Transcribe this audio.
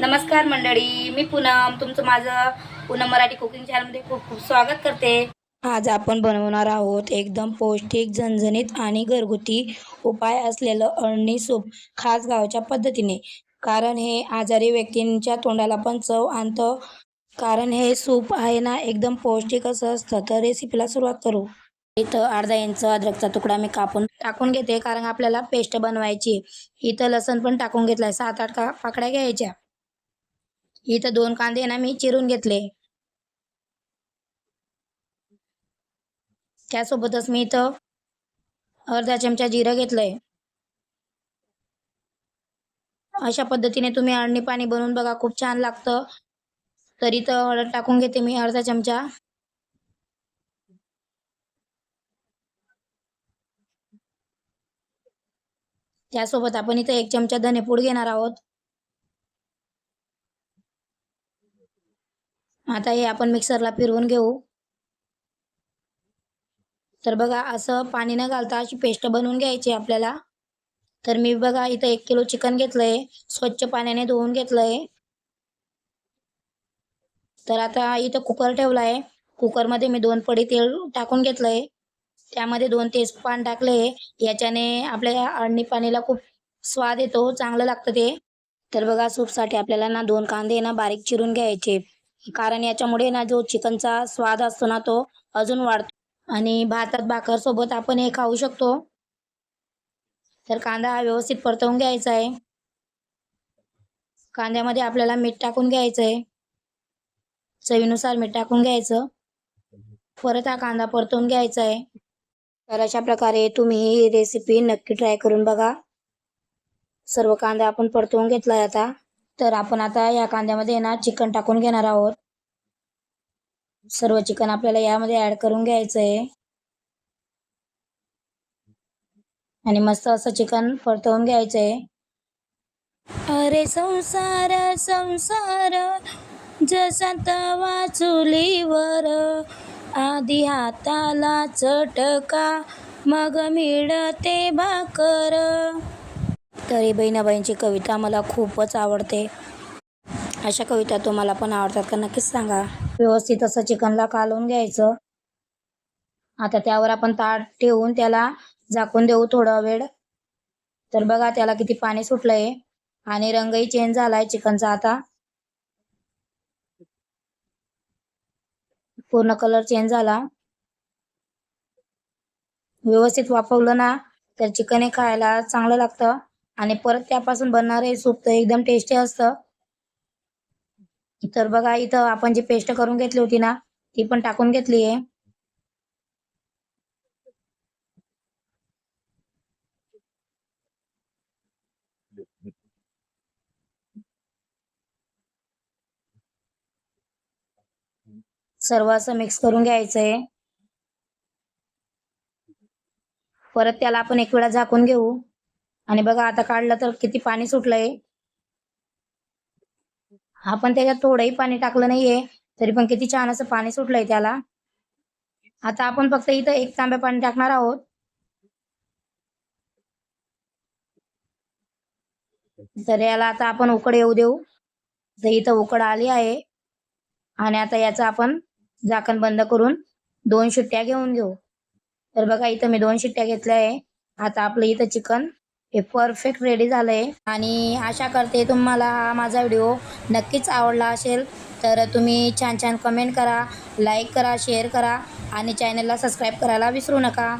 नमस्कार मंडळी मी पूनम. तुमचं माझं पूनम मराठी कुकिंग चॅनलमध्ये खूप खूप स्वागत करते. आज आपण बनवणार आहोत एकदम पौष्टिक झणझणीत आणि घरगुती उपाय असलेलं अळणी सूप खास गावच्या पद्धतीने. कारण हे आजारी व्यक्तींच्या तोंडाला पण चव आणतं. कारण हे सूप आहे ना एकदम पौष्टिक असं असतं. तर रेसिपीला सुरुवात करू. इथं अर्धा इंच अद्रकचा तुकडा मी कापून टाकून घेते. कारण आपल्याला पेस्ट बनवायची इथं लसण पण टाकून घेतलाय. सात आठ का पाकड्या घ्यायच्या. इथं दोन कांदे ना मी चिरून घेतले. त्यासोबतच मी इथं अर्धा चमचा जिरं घेतलंय. अशा पद्धतीने तुम्ही अळणी पाणी बनवून बघा खूप छान लागतं. तर हळद टाकून घेते मी अर्धा चमचा. त्यासोबत आपण इथं एक चमचा धनेपूड घेणार आहोत. आता हे आपण मिक्सरला फिरवून घेऊ. तर बघा असं पाणी न घालता अशी पेस्ट बनवून घ्यायची आपल्याला. तर मी बघा इथं एक किलो चिकन घेतलंय. स्वच्छ पाण्याने धुवून घेतलंय. तर आता इथं कुकर ठेवलाय. कुकरमध्ये मी दोन पडी तेल टाकून घेतलंय. त्यामध्ये दोन तेजपान टाकले याच्याने आपल्या अळणी पाणीला खूप स्वाद येतो चांगलं लागतं ते. तर बघा सूपसाठी आपल्याला ना दोन कांदे ना बारीक चिरून घ्यायचे. कारण याच्यामुळे ना जो चिकनचा स्वाद असतो ना तो अजून वाढतो. आणि भातात भाकर सोबत आपण हे खाऊ शकतो. तर कांदा हा व्यवस्थित परतवून घ्यायचा आहे. कांद्यामध्ये आपल्याला मीठ टाकून घ्यायचं आहे. चवीनुसार मीठ टाकून घ्यायचं. परत हा कांदा परतवून घ्यायचा आहे. तर अशा प्रकारे तुम्ही ही रेसिपी नक्की ट्राय करून बघा. सर्व कांदा आपण परतवून घेतला आता. तर आपण आता या कांद्यामध्ये ना चिकन टाकून घेणार आहोत. सर्व चिकन आपल्याला यामध्ये ऍड करून घ्यायचं आहे आणि मस्त असं चिकन परतवून घ्यायचं आहे अरे संसार संसार जसा तवा चुलीवर आधी हाताला चटका मग मिळते भाकर. तरी बहिणाबाईंची कविता मला खूपच आवडते. अशा कविता तुम्हाला पण आवडतात का? नक्कीच सांगा. व्यवस्थित असं चिकनला कालवून घ्यायचं. आता त्यावर आपण ताट ठेवून त्याला झाकून देऊ थोडा वेळ. तर बघा त्याला किती पाणी सुटलंय. आणि रंगही चेंज झालाय चिकनचा आता. पूर्ण कलर चेंज झाला. व्यवस्थित वापरलं ना तर चिकन हे खायला चांगलं लागतं. आणि परत त्यापासून बनणारे सूप तर एकदम टेस्टी असतं. तर बघा इथं आपण जी पेस्ट करून घेतली होती ना ती पण टाकून घेतली आहे. सर्व असं मिक्स करून घ्यायचंय. परत त्याला आपण एक वेळा झाकून घेऊ. आणि बघा आता काढलं तर किती पाणी सुटलंय. आपण त्याच्यात थोडंही पाणी टाकलं नाहीये तरी पण किती छान असं पाणी सुटलंय त्याला. आता आपण फक्त इथं एक तांब्या पाणी टाकणार आहोत. तर याला आता आपण उकड येऊ देऊ. तर इथं उकड आली आहे. आणि आता याचं आपण झाकण बंद करून दोन शिट्ट्या घेऊन घेऊ. तर बघा इथं मी दोन शिट्ट्या घेतल्या आहे. आता आपलं इथं चिकन हे परफेक्ट रेडी झालंय. आणि आशा करते तुम्हाला हा माझा व्हिडिओ नक्कीच आवडला असेल. तर तुम्ही छान छान कमेंट करा लाईक करा शेअर करा आणि चॅनलला सबस्क्राईब करायला विसरू नका.